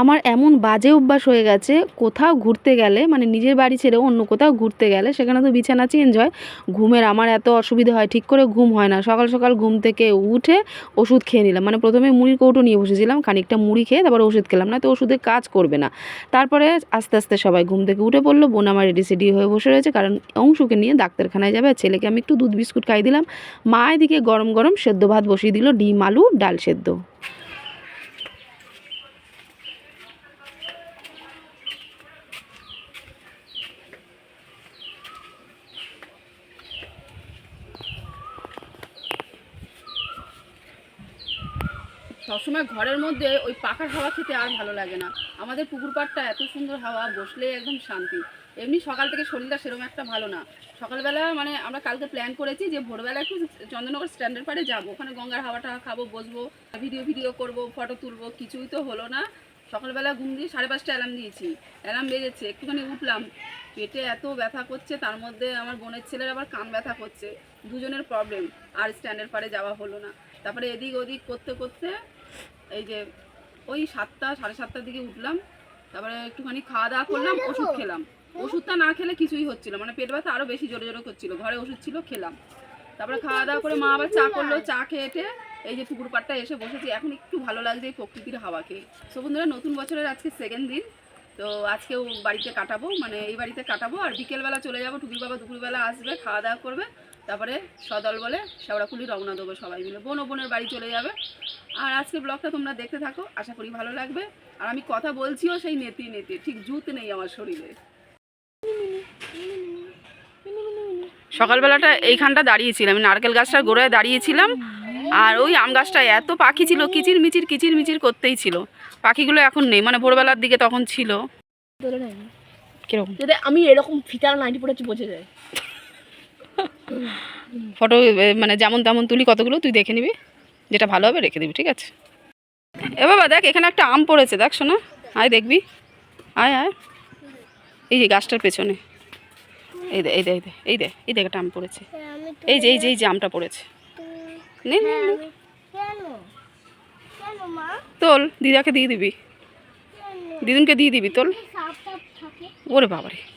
আমার এমন বাজে অভ্যাস হয়ে গেছে, কোথাও ঘুরতে গেলে মানে নিজের বাড়ি ছেড়ে অন্য কোথাও ঘুরতে গেলে, সেখানে তো বিছানা চেঞ্জ হয়, ঘুমের আমার এত অসুবিধা হয়, ঠিক করে ঘুম হয় না। সকাল সকাল ঘুম থেকে উঠে ওষুধ খেয়ে নিলাম মানে প্রথমে মুড়ির কৌটো নিয়ে বসেছিলাম, খানিকটা মুড়ি খেয়ে তারপর ওষুধ খেলাম না তো ওষুধে কাজ করবে না। তারপরে আস্তে আস্তে সবাই ঘুম থেকে উঠে পড়ল, বোন আমার রেডি সেডি হয়ে বসে রয়েছে, কারণ অংশুকে নিয়ে ডাক্তারখানায় যাবে ছেলেকে আমি একটু দুধ বিস্কুট খাই দিলাম। মা এদিকে গরম গরম সেদ্ধ ভাত বসিয়ে দিল, ডিম, আলু, ডাল সেদ্ধ। সবসময় ঘরের মধ্যে ওই পাখার হাওয়া খেতে আর ভালো লাগে না। আমাদের পুকুর পাড়টা এত সুন্দর হাওয়া বসলে একদম শান্তি। এমনি সকাল থেকে শরীরটা সেরকম একটা ভালো না। সকালবেলা মানে আমরা কালকে প্ল্যান করেছি যে ভোরবেলা একটু চন্দ্রনগর স্ট্যান্ডের পাড়ে যাব। ওখানে গঙ্গার হাওয়াটা খাব, বসবো ভিডিও ভিডিও করব ফটো তুলবো, কিছুই তো হলো না। সকালবেলা ঘুম দিয়ে সাড়ে পাঁচটা অ্যালার্ম দিয়েছি। অ্যালার্ম বেজেছে, একটুখানি উঠলাম। পেটে এত ব্যথা করছে, তার মধ্যে আমার বোনের ছেলের আবার কান ব্যথা করছে। দুজনের প্রবলেম আর স্ট্যান্ডের পাড়ে যাওয়া হলো না। তারপরে এদিক ওদিক করতে করতে এই যে ওই সাতটা সাড়ে সাতটার দিকে উঠলাম তারপরে একটুখানি খাওয়া দাওয়া করলাম ওষুধ খেলাম। ওষুধটা না খেলে কিছুই হচ্ছিল মানে পেট ব্যথা আরও বেশি জোরে জোরে করছিল ঘরে ওষুধ ছিল খেলাম। তারপরে খাওয়া দাওয়া করে মা আবার চা করল চা খেয়েটে এই যে পুকুর পাড়টা এসে বসেছি এখন একটু ভালো লাগছে এই প্রকৃতির হাওয়া খেয়ে সো বন্ধুরা নতুন বছরের আজকে সেকেন্ড দিন তো আজকেও বাড়িতে কাটাবো মানে এই বাড়িতে কাটাবো আর বিকেলবেলা চলে যাব টুকির বাবা দুপুরবেলা আসবে খাওয়া দাওয়া করবে তারপরে সদল বলে শেওড়াফুলি রওনা দেবো সবাই মিলে। বোন ও বোনের বাড়ি চলে যাবে। আর আজকে ব্লগটা তোমরা দেখতে থাকো আশা করি ভালো লাগবে। আর আমি কথা বলছিও সেই নেতি নেতি ঠিক জুত নেই আমার শরীরে। সকালবেলাটা এইখানটা দাঁড়িয়েছিলাম আমি নারকেল গাছটার গোড়ায় দাঁড়িয়েছিলাম। আর ওই আম গাছটায় এত পাখি ছিল কিচির মিচির কিচির মিচির করতেই ছিল। পাখিগুলো এখন নেই মানে ভোরবেলার দিকে তখন ছিল। কীরকম? আমি এরকম ফিতার নাইটি পড়েছি বোঝা যায়। ফটো মানে যেমন তেমন তুলি কতগুলো তুই দেখে নিবি। যেটা ভালো হবে রেখে দিবি ঠিক আছে? এ বাবা দেখ এখানে একটা আম পড়েছে দেখ শোনা। আয় দেখবি? আয় আয়। এই যে গাছটার পেছনে। এই দে এই দে এই দে এই দে এই দেখ একটা আম পড়েছে। এই যে এই যে এই যে আমটা পড়েছে। নে মা? তোল দিদাকে দিয়ে দিবি। দিদুনকে দিয়ে দিবি তোল। ওরে বাবারে। হ্যাঁ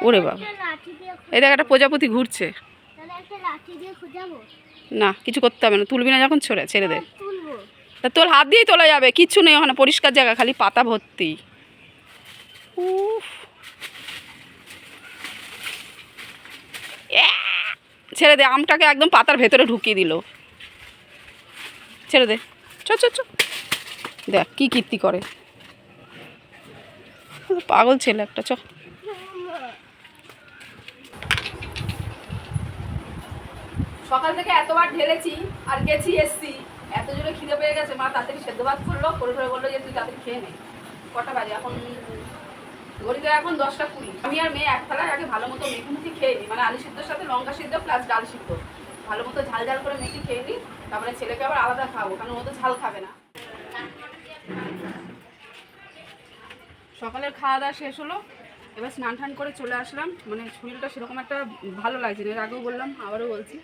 ওরে বাবা। এই দেখ একটা প্রজাপতি ঘুরছে। না কিছু করতে হবে না। তুলবি না যখন ছেড়ে ছেড়ে দে। তা তোর হাত দিয়েই তোলা যাবে। কিচ্ছু নেই ওখানে পরিষ্কার জায়গা খালি পাতা ভর্তি। উফ। ছেড়ে দে আমটাকে একদম পাতার ভেতরে ঢুকিয়ে দিল। ছেড়ে দে। চ চ চ। দেখ কী কীর্তি করে। পাগল ছেলে একটা চ। সকাল থেকে এতবার ঢেলেছি আর গেছি এসছি। এত জোরে খিদে পেয়ে গেছে, মা তাড়াতাড়ি সেদ্ধ ভাত করল, করে করে বলল যে তুই তাড়াতাড়ি খেয়ে নে। কটা বাজে? এখন ঘড়িতে এখন দশটা কুড়ি। আমি আর মেয়ে এক থালায় আগে ভালো মতো মেখে খেয়ে নিই। মানে আলু সিদ্ধর সাথে লঙ্কা সিদ্ধ প্লাস ডাল সিদ্ধ। ভালো মতো ঝাল ঝাল করে মেখে খেয়ে নিই, তারপরে ছেলেকে আবার আলাদা খাব কারণ ও তো ঝাল খাবে না। সকালের খাওয়া দাওয়া শেষ হলো। এবার স্নান টান করে চলে আসলাম। মানে শরীরটা সেরকম একটা ভালো লাগছে না, এর আগেও বললাম, আবারও বলছি।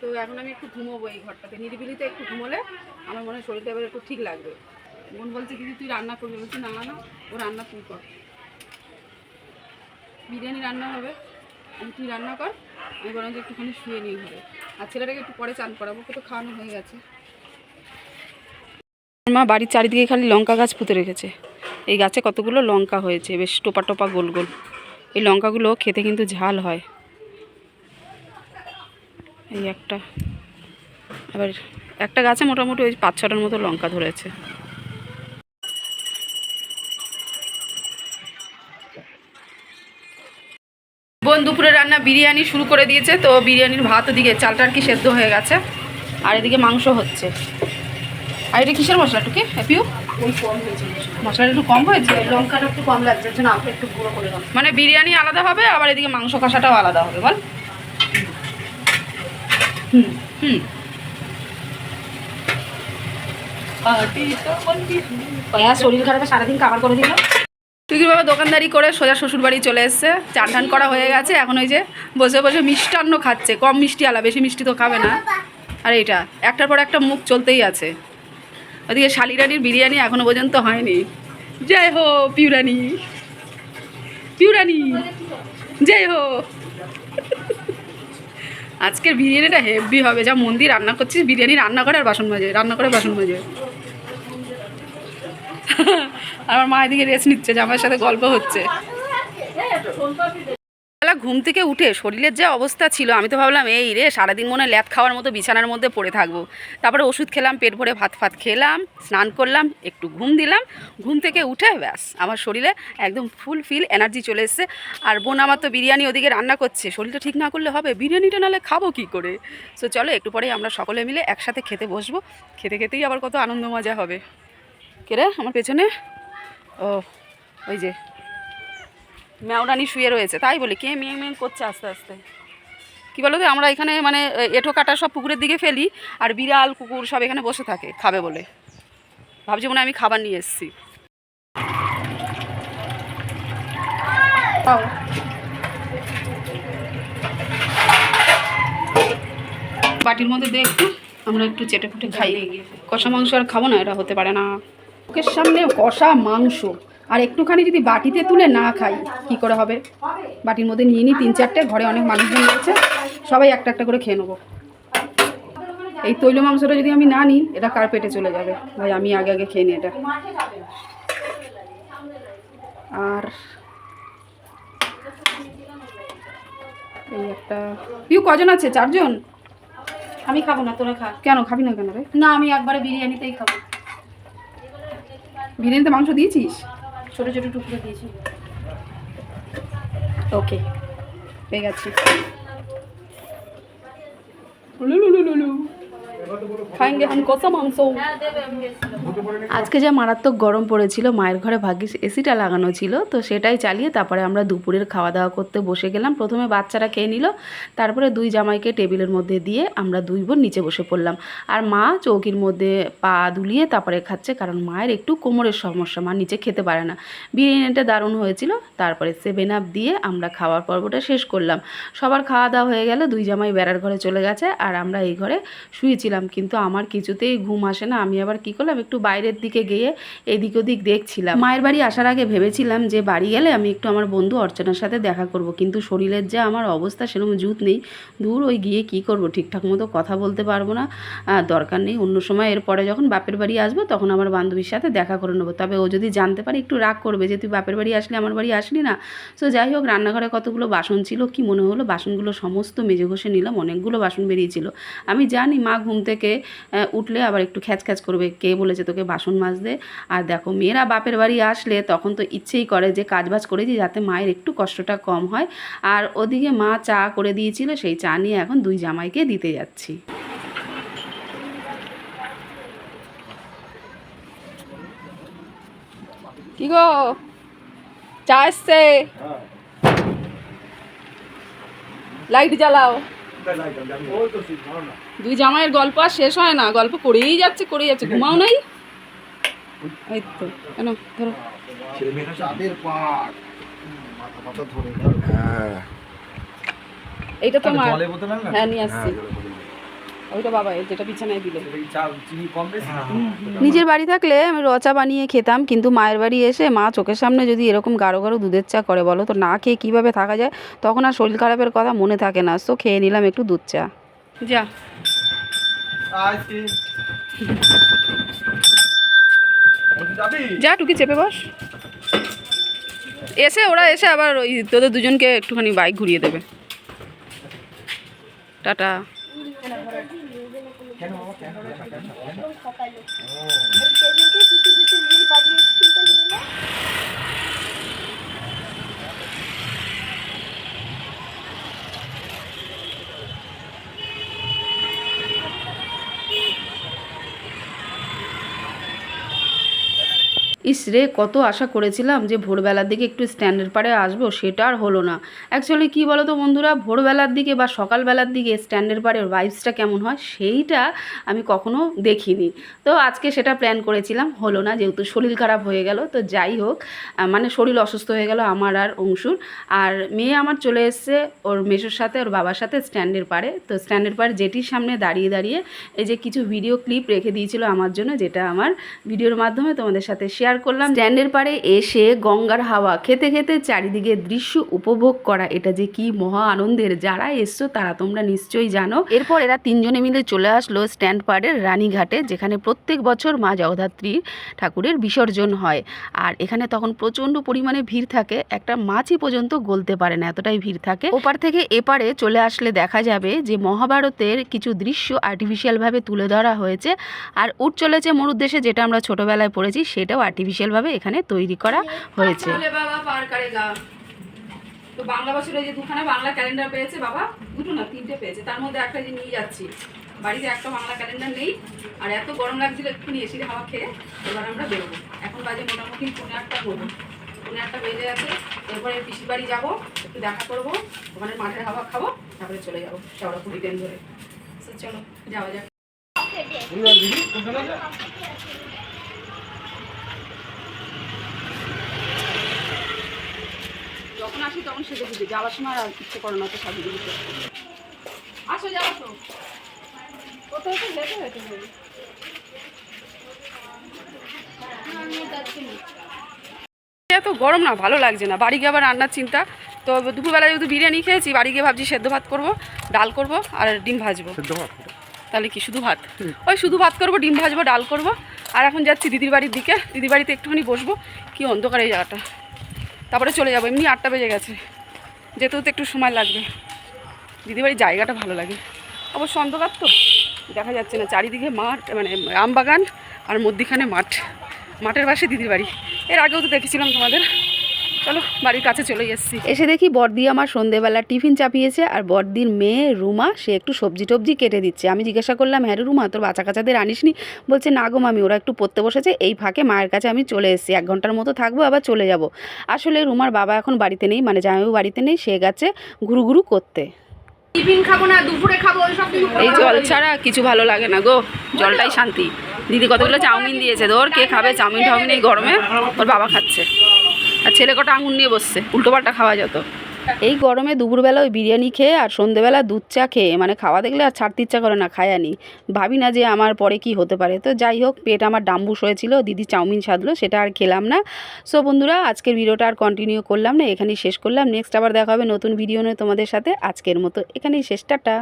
তো এখন আমি একটু ঘুমোবো এই ঘরটাতে। নিরিবিলিতে একটু ঘুমোলে আমার মনে হয় শরীরটা এবার একটু ঠিক লাগবে। বোন বলছে, দিদি, তুই রান্না করবি? বলছি, না না ও রান্না তুই কর। বিরিয়ানি রান্না হবে, আমি তুই রান্না কর, আমি বরঞ্চ একটুখানি শুয়ে নিয়ে হবে আর ছেলেটাকে একটু পরে চান করাবো তো খাওয়ানো হয়ে গেছে। মা বাড়ির চারিদিকে খালি লঙ্কা গাছ পুঁতে রেখেছে। এই গাছে কতগুলো লঙ্কা হয়েছে? বেশ টোপা টোপা গোল গোল। এই লঙ্কাগুলো খেতে কিন্তু ঝাল হয়। এই একটা। আবার একটা গাছে মোটামুটি ওই পাঁচ ছটার মতো লঙ্কা ধরেছে। বোন দুপুরে রান্না বিরিয়ানি শুরু করে দিয়েছে, তো বিরিয়ানির ভাত ওদিকে চালটা আর কি সেদ্ধ হয়ে গেছে। আর এদিকে মাংস হচ্ছে। আর এটা কিসের মশলা, টুকে? হ্যাপিও ওই কম হয়েছে। মশলাটা একটু কম হয়েছে? লঙ্কাটা একটু কম লাগছে জন্য আপনি একটু গুঁড়ো করে মানে বিরিয়ানি আলাদা হবে আবার এদিকে মাংস কষাটাও আলাদা হবে বল। হুম হুম। শরীর খারাপে সারাদিন কাবার করে দিল। তুই বাবা দোকানদারি করে সোজা শ্বশুর বাড়ি চলে এসছে? চান টান করা হয়ে গেছে এখন ওই যে বসে বসে মিষ্টান্ন খাচ্ছে কম মিষ্টি আলা বেশি মিষ্টি তো খাবে না। আর এইটা একটার পর একটা মুখ চলতেই আছে। ওদিকে শালিরানির বিরিয়ানি এখনও পর্যন্ত হয়নি। জয় হো, পিউরানি। পিউরানি, জয় হো। আজকের বিরিয়ানিটা হেভি হবে। যা মন্দির রান্না করছিস, বিরিয়ানি রান্না করে আর বাসন মাজে, রান্না করে বাসন মাজে। আমার মা এদিকে রেস্ট নিচ্ছে যে আমার সাথে গল্প হচ্ছে। বেলা ঘুম থেকে উঠে শরীরের যে অবস্থা ছিল, আমি তো ভাবলাম, এই রে, সারাদিন মনে ল্যাদ খাওয়ার মতো বিছানার মধ্যে পড়ে থাকব। তারপরে ওষুধ খেলাম, পেট ভরে ভাত ফাত খেলাম, স্নান করলাম, একটু ঘুম দিলাম। ঘুম থেকে উঠে ব্যাস, আমার শরীরে একদম ফুল ফিল এনার্জি চলে এসছে। আর বোন আমার তো বিরিয়ানি ওদিকে রান্না করছে, শরীরটা ঠিক না করলে হবে, বিরিয়ানিটা নাহলে খাব কি করে? সো চলো, একটু পরেই আমরা সকলে মিলে একসাথে খেতে বসবো। খেতে খেতেই আবার কত আনন্দ মজা হবে। কে রে, আমার পেছনে? ও, ওই যে ম্যাওরানি শুয়ে রয়েছে তাই বলি কে মেয়ে মেয়ে করছে আস্তে আস্তে। কী বলো তো আমরা এখানে মানে এ, এঁঠো কাটা সব পুকুরের দিকে ফেলি আর বিড়াল কুকুর সব এখানে বসে থাকে খাবে বলে। ভাবছি মনে হয় আমি খাবার নিয়ে এসেছি। বাটির মধ্যে দে একটু আমরা একটু চেটে ফুটে খাই কষা মাংস আর খাব না এটা হতে পারে না। ওকে সামনে কষা মাংস। আর একটুখানি যদি বাটিতে তুলে না খাই কি করে হবে? বাটির মধ্যে নিয়ে নিই তিন চারটে ঘরে অনেক মানুষজন রয়েছে সবাই একটা একটা করে খেয়ে নেব। এই তৈল মাংসটা যদি আমি না নিই এটা কার পেটে চলে যাবে? ভাই আমি আগে আগে খেয়ে নিই এটা। আর এই একটা পিউ কজন আছে? চারজন? আমি খাব না তোরা খা। কেন খাবি না কেন রে? না আমি একবারে বিরিয়ানিতেই খাব। বিরিয়ানিতে মাংস দিয়েছিস? ছোট ছোট টুকরো দিয়েছি ওকে পেয়ে গেছি লুলুলুলুলু। হাম আজকে যা মারাত্মক গরম পড়েছিল, মায়ের ঘরে ভাগ্যিস এসিটা লাগানো ছিল, তো সেটাই চালিয়ে তারপরে আমরা দুপুরের খাওয়া দাওয়া করতে বসে গেলাম। প্রথমে বাচ্চারা খেয়ে নিল, তারপরে দুই জামাইকে টেবিলের মধ্যে দিয়ে আমরা দুই বোন নিচে বসে পড়লাম। আর মা চৌকির মধ্যে পা দুলিয়ে তারপরে খাচ্ছে, কারণ মায়ের একটু কোমরের সমস্যা, মা নিচে খেতে পারে না। বিরিয়ানিটা দারুণ হয়েছিল, তারপরে সেভেন আপ দিয়ে আমরা খাওয়ার পর্বটা শেষ করলাম। সবার খাওয়া দাওয়া হয়ে গেল, দুই জামাই বেড়ার ঘরে চলে গেছে, আর আমরা এই ঘরে শুয়েছিলাম। কিন্তু আমার কিছুতেই ঘুম আসে না। আমি আবার কি করলাম, একটু বাইরের দিকে গিয়ে এদিক ওদিক দেখছিলাম। মায়ের বাড়ি আসার আগে ভেবেছিলাম যে বাড়ি গেলে আমি একটু আমার বন্ধু অর্চনার সাথে দেখা করব, কিন্তু শরীরের যে আমার অবস্থা সেরকম জুত নেই। দূর ওই গিয়ে কি করব, ঠিকঠাক মতো কথা বলতে পারব না। দরকার নেই। অন্য সময় এরপরে যখন বাপের বাড়ি আসব, তখন আমার বান্ধবীর সাথে দেখা করে নেব। তবে ও যদি জানতে পারে, একটু রাগ করবে যে, তুই বাপের বাড়ি আসলে, আমার বাড়ি আসলি না? সো যাই হোক, রান্নাঘরে কতগুলো বাসন ছিল, কি মনে হলো? বাসনগুলো সমস্ত মেজে ঘষে নিলাম, অনেকগুলো বাসন বেরিয়েছিল। আমি জানি মা ঘুম থেকে উঠলে আবার একটু খ্যাচ খ্যাচ করবে। কে বলেছে তোকে বাসন মাজতে? আর দেখো মেয়েরা বাপের বাড়ি আসলে তখন তো ইচ্ছেই করে যে কাজ কাজবাজ করেছি যাতে মায়ের একটু কষ্টটা কম হয়। আর ওদিকে মা চা করে দিয়েছিল সেই চা নিয়ে এখন দুই জামাইকে দিতে যাচ্ছি। কি গো? চা এসছে? লাইট জ্বালাও। দুই জামাইয়ের গল্প আর শেষ হয় না গল্প করেই যাচ্ছে করেই যাচ্ছে ঘুমাও নাই? এই তো কেন? ধরো। চাঁদের পাট মাথা মাথা ধরে হ্যাঁ। এইটা তো আমার জলের হ্যাঁ নিয়ে আসছি। ওইটা বাবা যেটা বিছানায় দিলে। বেশি। নিজের বাড়ি থাকলে আমি রচা বানিয়ে খেতাম কিন্তু মায়ের বাড়ি এসে মা চোখের সামনে যদি এরকম গাঢ় গাঢ় দুধের চা করে বলো তো না খেয়ে কীভাবে থাকা যায়? তখন আর শরীর খারাপের কথা মনে থাকে না। তো খেয়ে নিলাম একটু দুধ চা। যা। যা টুকি চেপে বস। এসে ওরা এসে আবার ওই তোদের দুজনকে একটুখানি বাইক ঘুরিয়ে দেবে। টাটা। ইস রে, কত আশা করেছিলাম যে ভোরবেলার দিকে একটু স্ট্যান্ডের পাড়ে আসব, সেটা আর হলো না। অ্যাকচুয়ালি কী বলো তো বন্ধুরা, ভোরবেলার দিকে বা সকালবেলার দিকে স্ট্যান্ডের পাড়ে ভাইবসটা কেমন হয়, সেইটা আমি কখনো দেখিনি। তো আজকে সেটা প্ল্যান করেছিলাম, হলো না, যেহেতু শরীর খারাপ হয়ে গেল, তো যাই হোক মানে শরীর অসুস্থ হয়ে গেল আমার আর অংশুর। আর মেয়ে আমার চলে এসছে, ওর মেসোর সাথে, ওর বাবার সাথে স্ট্যান্ডের পাড়ে। তো স্ট্যান্ডের পাড়ে জেটির সামনে দাঁড়িয়ে দাঁড়িয়ে এই যে কিছু ভিডিও ক্লিপ রেখে দিয়েছিল আমার জন্য, যেটা আমার ভিডিওর মাধ্যমে তোমাদের সাথে শেয়ার করলাম। স্ট্যান্ডের পাড়ে এসে গঙ্গার হাওয়া, খেতে খেতে চারিদিকে দৃশ্য উপভোগ করা। এটা যে কি মহা আনন্দের, যারা এসছো তারা তোমরা নিশ্চয়ই জানো। এরপর এরা তিনজনে মিলে চলে আসলো স্ট্যান্ড পাড়ের রানীঘাটে, যেখানে প্রত্যেক বছর মা জগদ্ধাত্রী ঠাকুরের বিসর্জন হয়। আর এখানে তখন প্রচণ্ড পরিমাণে ভিড় থাকে, একটা মাছই পর্যন্ত গলতে পারে না, এতটাই ভিড় থাকে। ওপার থেকে এপারে চলে আসলে দেখা যাবে যে মহাভারতের কিছু দৃশ্য আর্টিফিশিয়ালভাবে তুলে ধরা হয়েছে। আর উঠ চলেছে মরুর দেশে যেটা আমরা ছোটবেলায় পড়েছি, সেটাও আর্টিফিশিয়ালভাবে এখানে তৈরি করা হয়েছে। তো বাংলা বছরে যে দুখানা বাংলা ক্যালেন্ডার পেয়েছে বাবা দুটো না তিনটে পেয়েছে। তার মধ্যে একটা যে নিয়ে যাচ্ছি। বাড়িতে একটা বাংলা ক্যালেন্ডার নেই আর এত গরম লাগছিল একটুখানি এসির হাওয়া খেয়ে এবার আমরা বেরোবো। এখন বাজে মোটামুটি পনেরো একটা বলব পনেরো একটা বেজে আছে এরপরে পিসির বাড়ি যাব একটু দেখা করব ওখানে মাঠের হাওয়া খাব তারপরে চলে যাব চওড়া কুড়ি ট্রেন ধরে। চলো যাওয়া যাক। যখন আসি তখন সেজে দিতে যাওয়ার সময় আর ইচ্ছে করে না তো সাজিয়ে দিতে আসো যাও আসো। কোথাও তো যেতে হয়েছে এত গরম না ভালো লাগছে না। বাড়ি গিয়ে আবার রান্নার চিন্তা। তো দুপুরবেলা যেহেতু বিরিয়ানি খেয়েছি বাড়ি গিয়ে ভাবছি সেদ্ধ ভাত করব ডাল করব আর ডিম ভাজবো। তাহলে কি শুধু ভাত? ওই শুধু ভাত করব ডিম ভাজবো ডাল করব। আর এখন যাচ্ছি দিদির বাড়ির দিকে। দিদির বাড়িতে একটুখানি বসবো। কি অন্ধকার এই জায়গাটা। তারপরে চলে যাব, এমনি আটটা বেজে গেছে। যেতেও তো একটু সময় লাগবে। দিদির বাড়ির জায়গাটা ভালো লাগে। অবশ্য অন্ধকার তো, দেখা যাচ্ছে না। চারিদিকে মাঠ মানে আমবাগান আর মধ্যিখানে মাঠ। মাঠের পাশে দিদির বাড়ি। এর আগেও তো দেখেছিলাম তোমাদের। চলো বাড়ির কাছে চলে এসেছি এসে দেখি বর্দি আমার সন্ধেবেলা টিফিন চাপিয়েছে আর বর্দির মেয়ে রুমা সে একটু সবজি টবজি কেটে দিচ্ছে। আমি জিজ্ঞাসা করলাম হ্যাঁ রুমা তোর বাচ্চা কাচ্চাদের আনিসনি বলছে না গো মামি ওরা একটু পড়তে বসেছে এই ফাঁকে মায়ের কাছে আমি চলে এসেছি। এক ঘণ্টার মতো থাকব আবার চলে যাব। আসলে রুমার বাবা এখন বাড়িতে নেই মানে জামাইবাবু বাড়িতে নেই সে গেছে ঘুরু ঘুরু করতে। টিফিন খাব না দুপুরে খাব এই জল ছাড়া কিছু ভালো লাগে না গো জলটাই শান্তি। দিদি কতগুলো চাউমিন দিয়েছে ধর কে খাবে? চাউমিন টাউমিন এই গরমে ওর বাবা খাচ্ছে। আর ছেলে কটা আঙুর নিয়ে বসছে, উল্টোপাল্টা খাওয়া যেত। এই গরমে দুপুরবেলা ওই বিরিয়ানি খেয়ে আর সন্ধেবেলা দুধ চা খেয়ে মানে খাওয়া দেখলে আর ছাড়তে ইচ্ছা করে না, খায় আনি। ভাবি না যে আমার পরে কি হতে পারে। তো যাই হোক, পেট আমার ডাম্বুস হয়েছিল, দিদি চাউমিন সাধলো, সেটা আর খেলাম না। সো বন্ধুরা, আজকের ভিডিওটা আর কন্টিনিউ করলাম না, এখানেই শেষ করলাম। নেক্সট আবার দেখা হবে নতুন ভিডিও নিয়ে তোমাদের সাথে। আজকের মতো এখানেই শেষ, টাটা।